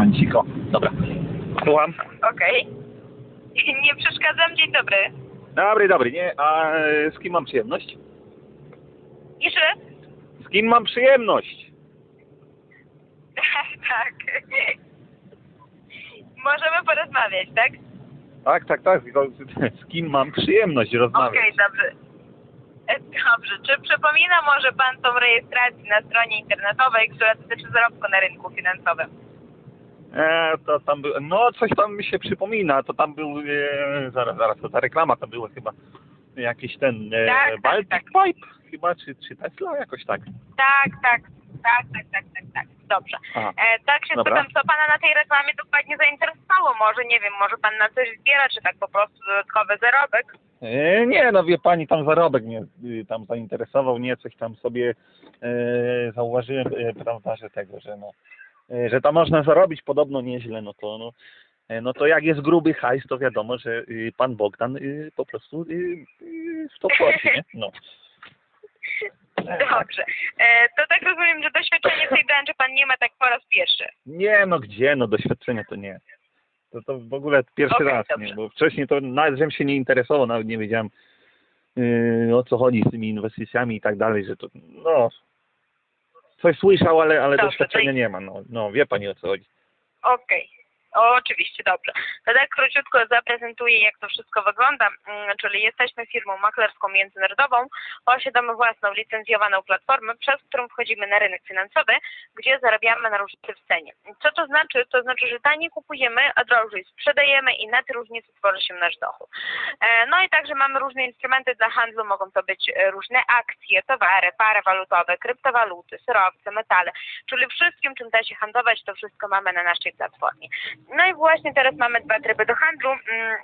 Momenciko. Dobra. Słucham. Okej. Nie przeszkadzam, dzień dobry. Dobry, dobry. Nie, a e, z kim mam przyjemność? Jeszcze? Z kim mam przyjemność? tak. Możemy porozmawiać, tak? Tak, tak, tak. Tylko z kim mam przyjemność Okej, rozmawiać? dobrze. E, Dobrze. Czy przypomina może Pan tą rejestrację na stronie internetowej, która dotyczy zarobku na rynku finansowym? E, to tam był, no coś tam mi się przypomina, to tam był, e, zaraz, zaraz, to ta reklama to była chyba jakiś ten e, Tak, tak, Baltic tak. Pipe chyba, czy, czy Tesla, jakoś tak. Tak, tak, tak, tak, tak, tak, tak. Dobrze. E, tak się Dobra. spytam, co Pana na tej reklamie dokładnie zainteresowało? Może, nie wiem, może Pan na coś zbiera, czy tak po prostu dodatkowy zarobek? E, nie, no wie pani, tam zarobek mnie y, tam zainteresował, nie, coś tam sobie e, zauważyłem, e, prawda, że tego, że no, że tam można zarobić podobno nieźle, no to no, e, no to jak jest gruby hajs, to wiadomo, że y, pan Bogdan y, po prostu y, w to wchodzi, nie? No. E. Dobrze. E, to tak rozumiem, że doświadczenie w tej branży Pan nie ma tak po raz pierwszy. Nie, no gdzie, no doświadczenia to nie. To, to w ogóle pierwszy Okej, raz, dobrze. nie, bo wcześniej to nawet żem się nie interesował, nawet nie wiedziałem yy, o co chodzi z tymi inwestycjami i tak dalej, że to, no, coś słyszał, ale, ale Dobrze, doświadczenia nie ma, no, no, wie pani o co chodzi. Okej. Oczywiście, dobrze. To tak króciutko zaprezentuję, jak to wszystko wygląda. Mm, Czyli jesteśmy firmą maklerską międzynarodową, posiadamy własną licencjowaną platformę, przez którą wchodzimy na rynek finansowy, gdzie zarabiamy na różnicy w cenie. Co to znaczy? To znaczy, że taniej kupujemy, a drożej sprzedajemy i na tej różnicy tworzy się nasz dochód. E, No i także mamy różne instrumenty dla handlu, mogą to być e, różne akcje, towary, pary walutowe, kryptowaluty, surowce, metale, czyli wszystkim, czym da się handlować, to wszystko mamy na naszej platformie. No i właśnie teraz mamy dwa tryby do handlu. Mm,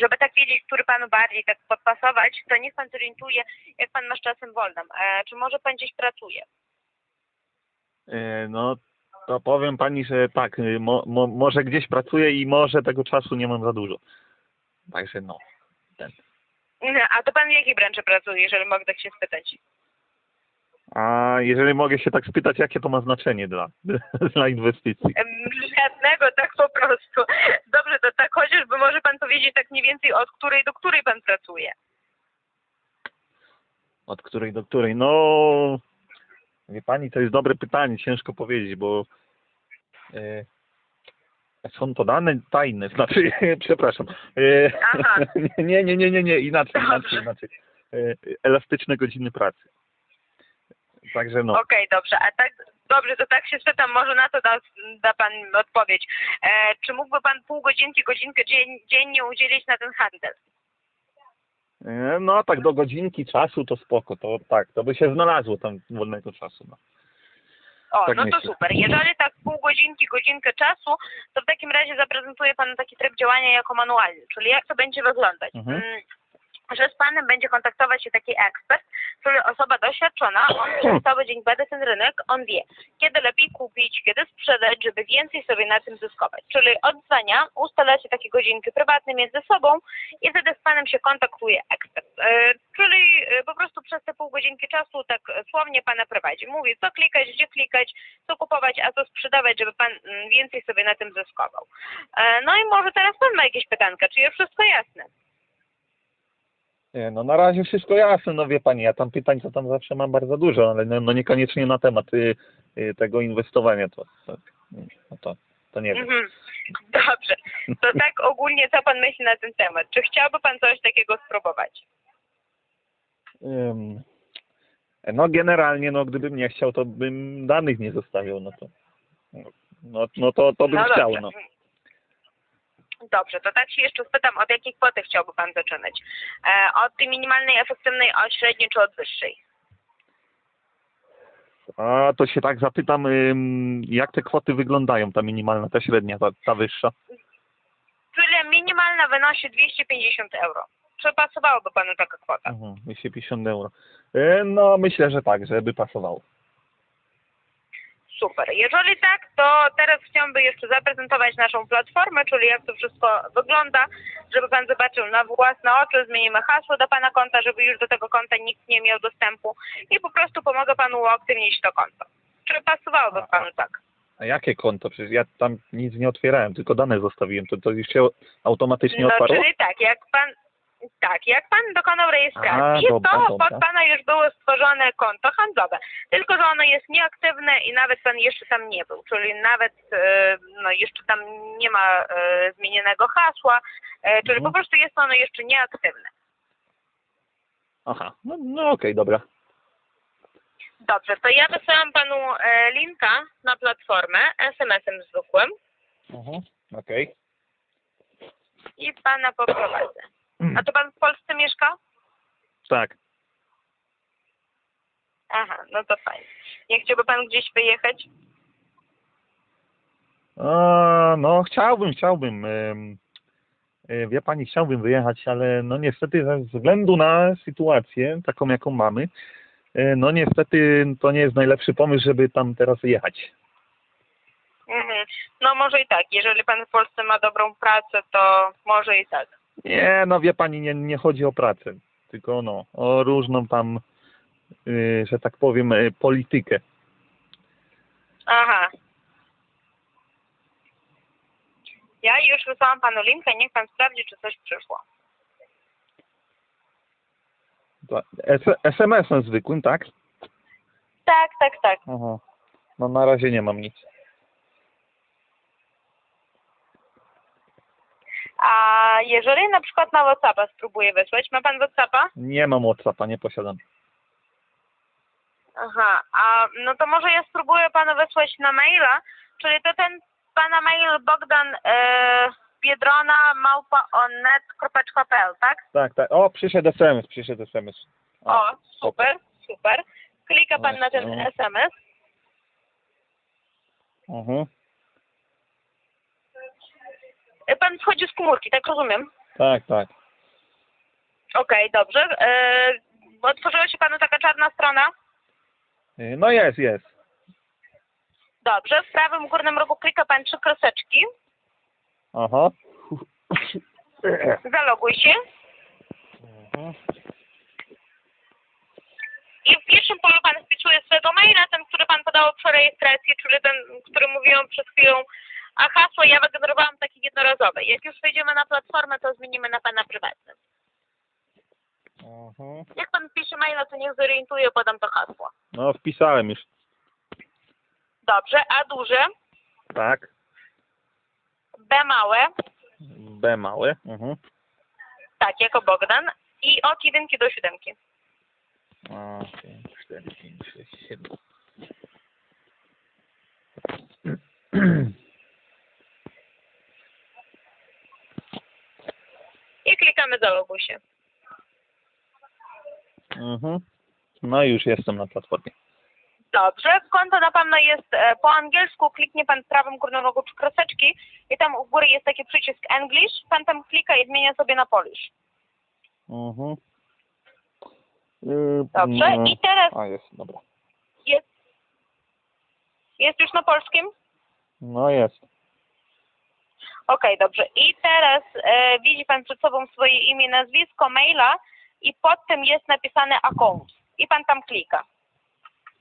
Żeby tak wiedzieć, który panu bardziej tak podpasować, to niech pan zorientuje, jak pan ma z czasem wolnym. E, czy może pan gdzieś pracuje? Yy, no, to powiem pani, że tak, yy, mo, mo, może gdzieś pracuję i może tego czasu nie mam za dużo. Także no, ten. Mhm, A to pan w jakiej branży pracuje, jeżeli mogę tak się spytać? A jeżeli mogę się tak spytać, jakie to ma znaczenie dla, dla inwestycji? Żadnego, tak po prostu. Dobrze, to tak chociażby może pan powiedzieć tak mniej więcej od której do której pan pracuje. Od której do której? No, wie pani, to jest dobre pytanie, ciężko powiedzieć, bo e, są to dane tajne, znaczy, przepraszam. E, Aha. nie, nie, nie, nie, nie, inaczej, Dobrze. inaczej, inaczej. E, elastyczne godziny pracy. Także no, Okej, dobrze. A tak, dobrze, to tak się spytam, może na to da, da pan odpowiedź. E, czy mógłby pan pół godzinki, godzinkę dzien, dziennie udzielić na ten handel? e, no tak do godzinki czasu to spoko, to tak, to by się znalazło tam wolnego czasu. No. O, Tak no to myślę. super. Jeżeli tak pół godzinki, godzinkę czasu, to w takim razie zaprezentuję panu taki tryb działania jako manualny, czyli jak to będzie wyglądać. Mhm. Mm, Że z panem będzie kontaktować się taki ekspert, czyli osoba doświadczona, on przez cały dzień bada ten rynek, on wie, kiedy lepiej kupić, kiedy sprzedać, żeby więcej sobie na tym zyskować. Czyli odzwania, ustalacie takie godzinki prywatne między sobą i wtedy z panem się kontaktuje ekspert. E, czyli e, po prostu przez te pół godzinki czasu tak słownie pana prowadzi. Mówi, co klikać, gdzie klikać, co kupować, a co sprzedawać, żeby pan mm, więcej sobie na tym zyskował. E, no i może teraz pan ma jakieś pytanka, czy jest wszystko jasne? Nie, no na razie wszystko jasne, no wie pani, ja tam pytań to tam zawsze mam bardzo dużo, ale no, no niekoniecznie na temat y, y, tego inwestowania to, to, no to, to nie wiem. Mhm. Dobrze. To tak ogólnie co pan myśli na ten temat? Czy chciałby pan coś takiego spróbować? Ym, no generalnie, no gdybym nie chciał, to bym danych nie zostawiał, no to no, no to, to bym no chciał, dobrze. no. Dobrze, to tak się jeszcze spytam, od jakiej kwoty chciałby pan zaczynać? E, od tej minimalnej efektywnej, od średniej czy od wyższej? A to się tak zapytam, jak te kwoty wyglądają, ta minimalna, ta średnia, ta, ta wyższa? Czyli minimalna wynosi 250 euro. Czy pasowałoby panu taka kwota? Mhm, 250 euro. Y, no myślę, że tak, żeby pasowało. Super. Jeżeli tak, to teraz chciałbym jeszcze zaprezentować naszą platformę, czyli jak to wszystko wygląda, żeby pan zobaczył na własne oczy. Zmienimy hasło do pana konta, żeby już do tego konta nikt nie miał dostępu i po prostu pomogę panu uaktywnić to konto. Czy pasowałoby panu tak? A jakie konto? Przecież ja tam nic nie otwierałem, tylko dane zostawiłem. To, to już się automatycznie No, otwarło? czyli tak, jak pan tak, jak pan dokonał rejestracji, A, dobra, to dobra. pod pana już było stworzone konto handlowe. Tylko, że ono jest nieaktywne i nawet pan jeszcze tam nie był. Czyli nawet e, no, jeszcze tam nie ma e, zmienionego hasła, e, czyli Mhm. po prostu jest ono jeszcze nieaktywne. Aha, no, no okej, dobra. Dobrze, to ja wysyłam panu e, linka na platformę SMS-em zwykłym Mhm. Okej. i pana poprowadzę. A to pan w Polsce mieszka? Tak. Aha, no to fajnie. Nie chciałby pan gdzieś wyjechać? A, no chciałbym, chciałbym. e, Wie pani, chciałbym wyjechać, ale no niestety ze względu na sytuację taką, jaką mamy, e, no niestety to nie jest najlepszy pomysł, żeby tam teraz jechać. Mhm. No może i tak. Jeżeli pan w Polsce ma dobrą pracę, to może i tak. Nie, no wie pani, nie, nie chodzi o pracę, tylko no, o różną tam, y, że tak powiem, y, politykę. Aha. Ja już wysłałam panu linkę, niech pan sprawdzi, czy coś przyszło. SMS-em zwykłym, tak? Tak, tak, tak. Aha. No na razie nie mam nic. A jeżeli na przykład na WhatsAppa spróbuję wysłać, ma pan WhatsAppa? Nie mam WhatsAppa, nie posiadam. Aha, a no to może ja spróbuję panu wysłać na maila, czyli to ten pana mail Bogdan e, Biedrona małpa onet.pl, tak? Tak, tak. O, przyszedł SMS, przyszedł SMS. O, super, super. Klika pan na ten. SMS. Mhm. E, Pan wchodzi z komórki, tak rozumiem? Tak, tak. Okej, dobrze. E, otworzyła się panu taka czarna strona? Y, No jest, jest. Dobrze. W prawym górnym rogu klika pan trzy kreseczki. Aha. Zaloguj się. Mhm. I w pierwszym polu pan wpisuje swojego maila, ten, który pan podał przy rejestracji, czyli ten, który mówiłam przed chwilą. A hasło ja wygenerowałam takie jednorazowe. Jak już wejdziemy na platformę, to zmienimy na pana prywatne. Mhm. Jak pan pisze maila, to niech zorientuje, podam to hasło. No wpisałem już. Dobrze. A duże, Tak. B małe, B małe. Mhm. tak, jako Bogdan. I od jedynki do siódemki. A, 5, 4, 5, 6, 7. I klikamy zaloguj się. Mhm. No już jestem na platformie. Dobrze, konto na pewno jest e, po angielsku, kliknie pan w prawym górnym rogu kreseczki i tam u góry jest taki przycisk English, pan tam klika i zmienia sobie na Polish. Mhm. Y, Dobrze, mm, i teraz A jest, dobra. jest, jest już na polskim? No jest. Okej, dobrze. I teraz e, widzi pan przed sobą swoje imię, nazwisko, maila i pod tym jest napisane account. I pan tam klika.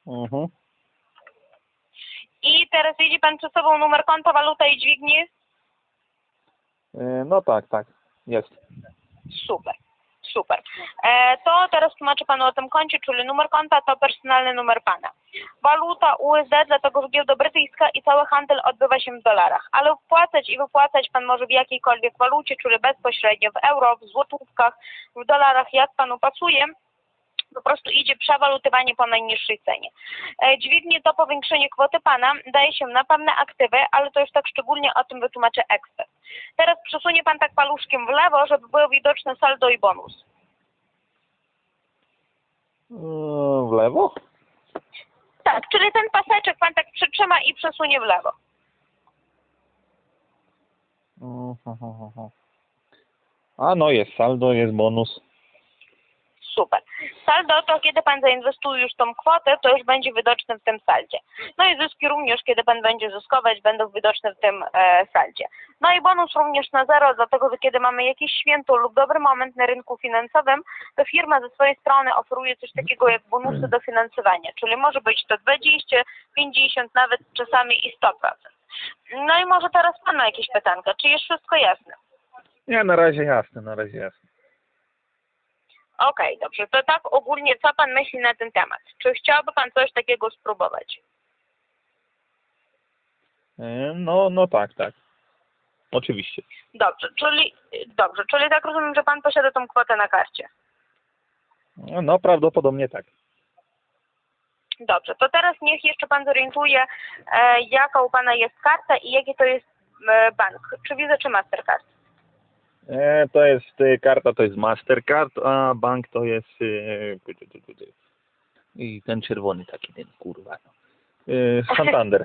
Mhm. I teraz widzi pan przed sobą numer konta, waluta i dźwigni? Y, No tak, tak. Jest. Super, super. E, to teraz tłumaczę panu o tym koncie, czyli numer konta to personalny numer pana. Waluta USD, dlatego że giełda brytyjska i cały handel odbywa się w dolarach, ale wpłacać i wypłacać pan może w jakiejkolwiek walucie, czyli bezpośrednio w euro, w złotówkach, w dolarach, jak panu pasuje. Po prostu idzie przewalutowanie po najniższej cenie. E, dźwignie to powiększenie kwoty pana daje się na pewne aktywy, ale to już tak szczególnie o tym wytłumaczy ekspert. Teraz przesunie pan tak paluszkiem w lewo, żeby było widoczne saldo i bonus. Y, W lewo? Tak, czyli ten paseczek pan tak przytrzyma i przesunie w lewo. Mhm. A no jest saldo, jest bonus. Super. Saldo to kiedy Pan zainwestuje już tą kwotę, to już będzie widoczne w tym saldzie. No i zyski również, kiedy Pan będzie zyskować, będą widoczne w tym e, saldzie. No i bonus również na zero, dlatego że kiedy mamy jakieś święto lub dobry moment na rynku finansowym, to firma ze swojej strony oferuje coś takiego jak bonusy dofinansowania, czyli może być to 20, 50, nawet czasami i 100%. No i może teraz Pan ma jakieś pytanka, czy jest wszystko jasne? Nie, na razie jasne, na razie jasne. Okej, dobrze. To tak ogólnie, co Pan myśli na ten temat? Czy chciałby Pan coś takiego spróbować? E, No, no tak, tak. Oczywiście. Dobrze, czyli dobrze, czyli tak rozumiem, że Pan posiada tą kwotę na karcie. No, no prawdopodobnie tak. Dobrze, to teraz niech jeszcze Pan zorientuje, e, jaka u Pana jest karta i jaki to jest e, bank. Czy Visa, czy Mastercard? E, to jest e, karta, to jest Mastercard, a bank to jest tu. i ten czerwony taki, ten kurwa. no. E, Santander.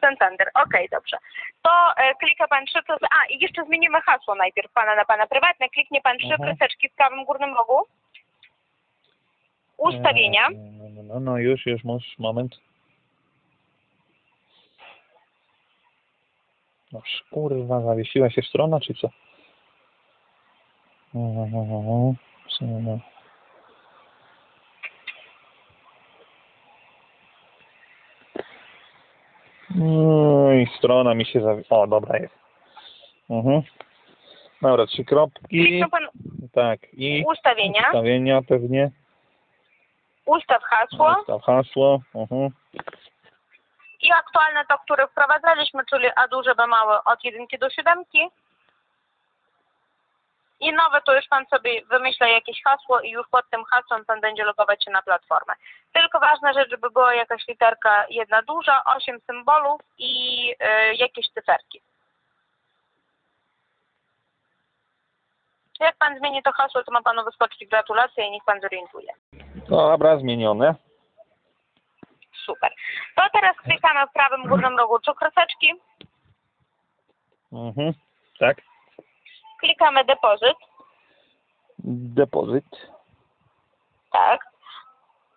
Santander. Okej, dobrze. To e, klika Pan trzy kres... A, i jeszcze zmienimy hasło najpierw Pana na Pana prywatne. Kliknie Pan trzy Mhm. kreseczki w prawym górnym rogu. Ustawienia. E, No, no, no, no już, już, masz moment. No kurwa, zawiesiła się strona, czy co? Mhm, no. No i strona mi się zawi... O, dobra jest. Mhm. Dobra, trzy kropki. Pan Tak, i ustawienia. ustawienia pewnie. Ustaw hasło. Ustaw hasło. Mhm. I aktualne to, które wprowadzaliśmy, czyli A duże, B małe od jedynki do siódemki. I nowe to już Pan sobie wymyśla jakieś hasło i już pod tym hasłem Pan będzie logować się na platformę. Tylko ważna rzecz, żeby była jakaś literka jedna duża, osiem symbolów i y, jakieś cyferki. Jak Pan zmieni to hasło, to ma Panu wyskoczyć gratulacje i niech Pan zorientuje. Dobra, zmienione. Super. To teraz klikamy w prawym górnym rogu trzy kreseczki. Mhm. Tak. Klikamy depozyt. Depozyt. Tak.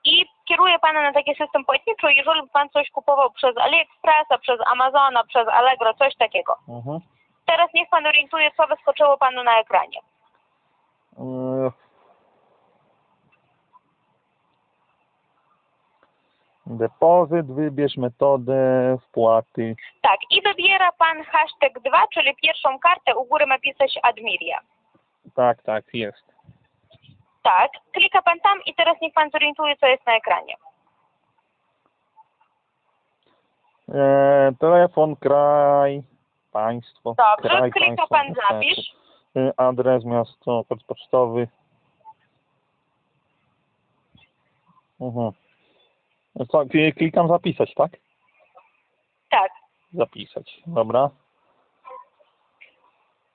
I kieruje Pana na taki system płatniczy, jeżeli by Pan coś kupował przez AliExpressa, przez Amazona, przez Allegro, coś takiego. Mhm. Teraz niech Pan orientuje, co wyskoczyło Panu na ekranie. E, Depozyt, wybierz metodę wpłaty. Tak, i wybiera Pan hashtag 2, czyli pierwszą kartę, u góry ma pisać Admiria. Tak, tak, jest. Tak, klika Pan tam i teraz niech Pan zorientuje, co jest na ekranie. E, telefon, kraj, państwo. Dobrze, kraj, klika państwo, Pan zapisz. E, Adres, miasto, kod pocztowy. Mhm. Co, kli- klikam zapisać, tak? Tak. Zapisać, dobra.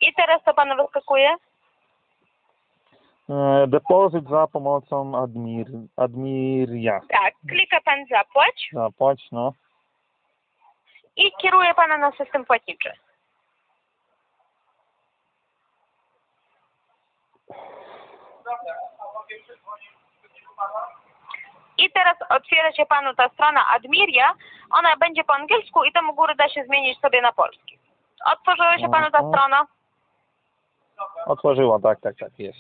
I teraz co Panu wyskakuje? E, depozyt za pomocą Admir, Admiria. Tak, klika Pan zapłać Zapłać, no. i kieruje Pana na system płatniczy. I teraz otwiera się Panu ta strona Admiria. Ona będzie po angielsku i tam u góry da się zmienić sobie na polski. Otworzyła się Panu ta Mhm. strona? Otworzyła, tak, tak, tak, jest.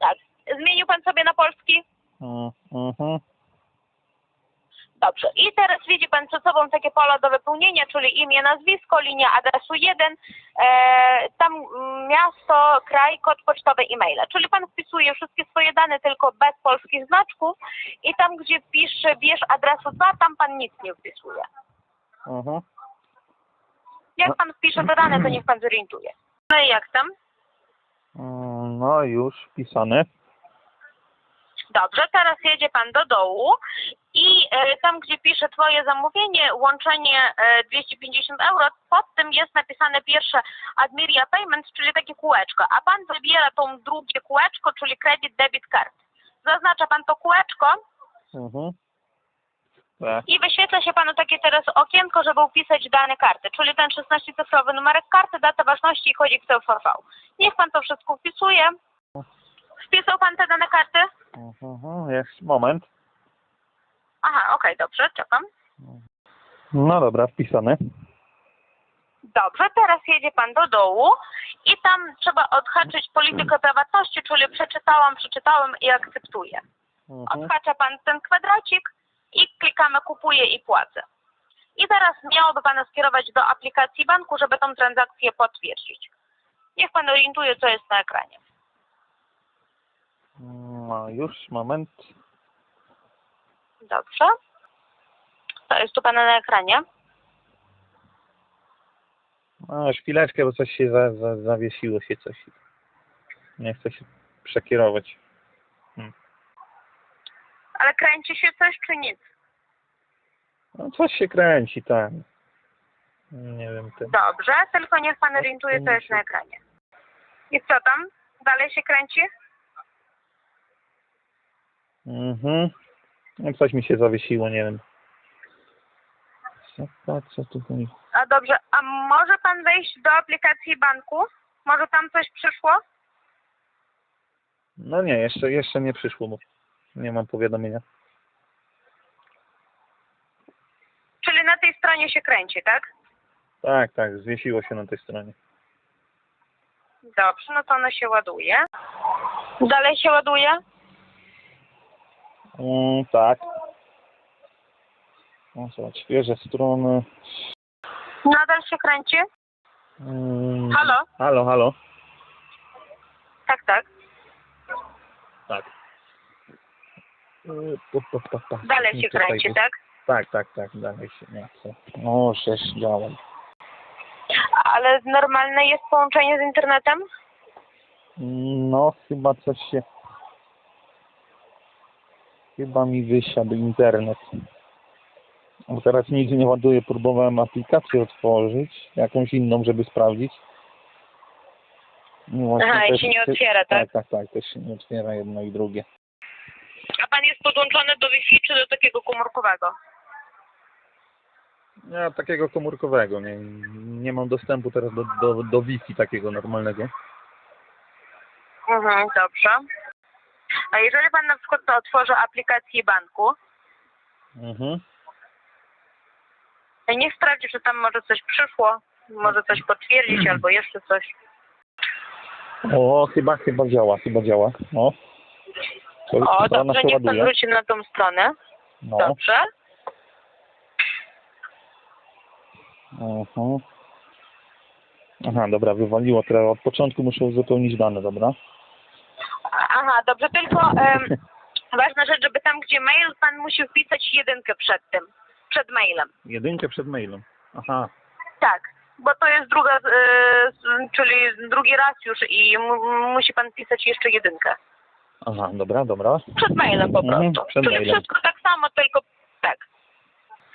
Tak. Zmienił Pan sobie na polski? Mm, Mhm. Dobrze. I teraz widzi Pan przed sobą takie pola do wypełnienia, czyli imię, nazwisko, linia adresu 1, e, tam miasto, kraj, kod pocztowy, e-maila. Czyli Pan wpisuje wszystkie swoje dane tylko bez polskich znaczków i tam, gdzie pisze bierz adresu 2, tam Pan nic nie wpisuje. Mhm. Jak Pan wpisze te dane, to niech Pan zorientuje. No i jak tam? Mm, No już wpisane. Dobrze, teraz jedzie Pan do dołu i e, tam, gdzie pisze Twoje zamówienie, łączenie e, 250 euro, pod tym jest napisane pierwsze Admiria Payments, czyli takie kółeczko, a Pan wybiera tą drugie kółeczko, czyli Credit Debit Card. Zaznacza Pan to kółeczko Mhm. Tak. i wyświetla się Panu takie teraz okienko, żeby upisać dane karty, czyli ten 16-cyfrowy numerek karty, data ważności i kodzik CVV. Niech Pan to wszystko wpisuje. wpisał pan te dane karty? Mhm, jest moment. Aha, okej, dobrze, czekam. No dobra, wpisane. Dobrze, teraz jedzie pan do dołu i tam trzeba odhaczyć politykę prywatności, czyli przeczytałam, przeczytałem i akceptuję. Mhm. Odhacza pan ten kwadracik i klikamy kupuję i płacę. I teraz miałoby pana skierować do aplikacji banku, żeby tą transakcję potwierdzić. Niech pan orientuje, co jest na ekranie. No już, moment. Dobrze. To jest tu pana na ekranie. No chwileczkę, bo coś się za, za, zawiesiło się coś. Nie chcę się przekierować. Ale kręci się coś czy nic? No coś się kręci, tak. Nie wiem, ten. Dobrze, tylko niech pan orientuje, co jest na ekranie. I co tam? Dalej się kręci? Mhm. No coś mi się zawiesiło, nie wiem. Co, tu chodzi? A dobrze, a może pan wejść do aplikacji banku? Może tam coś przyszło? No nie, jeszcze, jeszcze nie przyszło, bo nie mam powiadomienia. Czyli na tej stronie się kręci, tak? Tak, tak, zwiesiło się na tej stronie. Dobrze, no to ono się ładuje. Dalej się ładuje? Mm, tak. No zobacz, świeże strony. Nadal się kręci? Mm, Halo? Halo, halo. Tak, tak. Tak. Y, pa, pa, pa, pa. Dalej się Tutaj kręci, jest. tak? Tak, tak, tak, dalej się nie chce. O, żeż działam. Ale normalne jest połączenie z internetem? No, chyba coś się... Chyba mi wysiadł internet. Bo teraz nigdzie nie ładuję. Próbowałem aplikację otworzyć, jakąś inną, żeby sprawdzić. No Aha, i się nie otwiera, tak? Tak, tak, tak. Też się nie otwiera jedno i drugie. A pan jest podłączony do Wi-Fi czy do takiego komórkowego? Ja takiego komórkowego. Nie, nie mam dostępu teraz do, do, do Wi-Fi takiego normalnego. Mhm, dobrze. A jeżeli pan na przykład otworzy aplikację banku, Mhm. niech sprawdzi, czy tam może coś przyszło, może coś potwierdzić albo jeszcze coś. O, chyba, chyba działa, chyba działa. O, to, O, to ona dobrze, się niech pan ładuje. wróci na tą stronę. No. Dobrze. Mhm. Aha, dobra, wywaliło. Teraz od początku muszę uzupełnić dane, dobra? Aha, dobrze, tylko em, ważna rzecz, żeby tam, gdzie mail, pan musi wpisać jedynkę przed tym, przed mailem. Jedynkę przed mailem. Aha, Tak, bo to jest druga, s- czyli drugi raz już i mu, musi pan pisać jeszcze jedynkę. aha, dobra, dobra. Przed mailem po Mhm, prostu. przed czyli mailem. wszystko tak samo, tylko tak.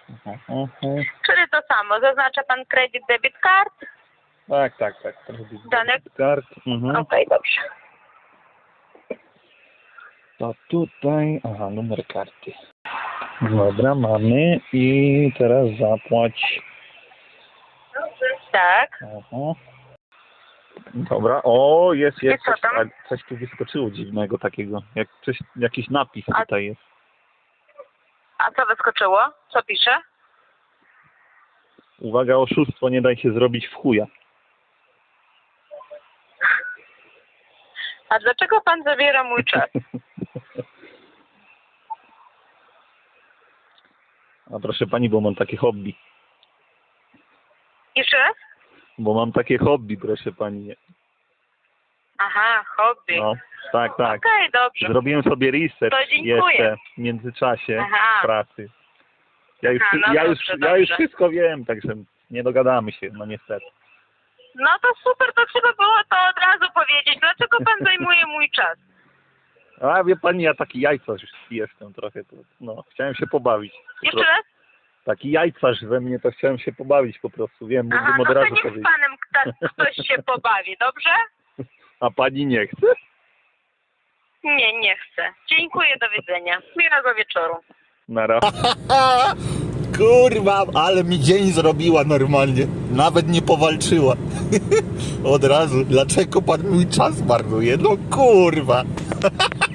Mhm, mhm. Czyli to samo, zaznacza pan kredyt, debit card. Tak, tak, tak. Kart. Mhm. Okej, dobrze. To tutaj, aha, numer karty. Dobra, mamy i teraz zapłać. Tak. Aha. Dobra, o, jest, jest. Co Coś, tam? a coś tu wyskoczyło dziwnego takiego. Jak coś, jakiś napis A- tutaj jest. A co wyskoczyło? Co pisze? Uwaga, oszustwo nie daj się zrobić w chuja. A dlaczego pan zabiera mój czas? A proszę pani, bo mam takie hobby. Jeszcze raz? Bo mam takie hobby, proszę pani. Aha, hobby. No, tak, tak. Okej, dobrze. Zrobiłem sobie research To dziękuję. jeszcze w międzyczasie Aha. pracy. Ja już, Aha, no ja, dobrze, już, ja już dobrze. wszystko wiem, także nie dogadamy się, no niestety. No to super, to trzeba było to od razu powiedzieć. Dlaczego pan zajmuje mój czas? A wie pani, ja taki jajcarz jestem trochę. To, no, chciałem się pobawić. po Jeszcze raz? Taki jajcarz we mnie, to chciałem się pobawić po prostu. Wiem, Aha, mógłbym no od to razu niech z powiedzieć. panem kta- ktoś się pobawi, dobrze? A pani nie chce? Nie, nie chcę. Dziękuję, do widzenia. Miłego wieczoru. Na raz. Kurwa, ale mi dzień zrobiła normalnie. Nawet nie powalczyła. Od razu. Dlaczego pan mój czas marnuje? No kurwa.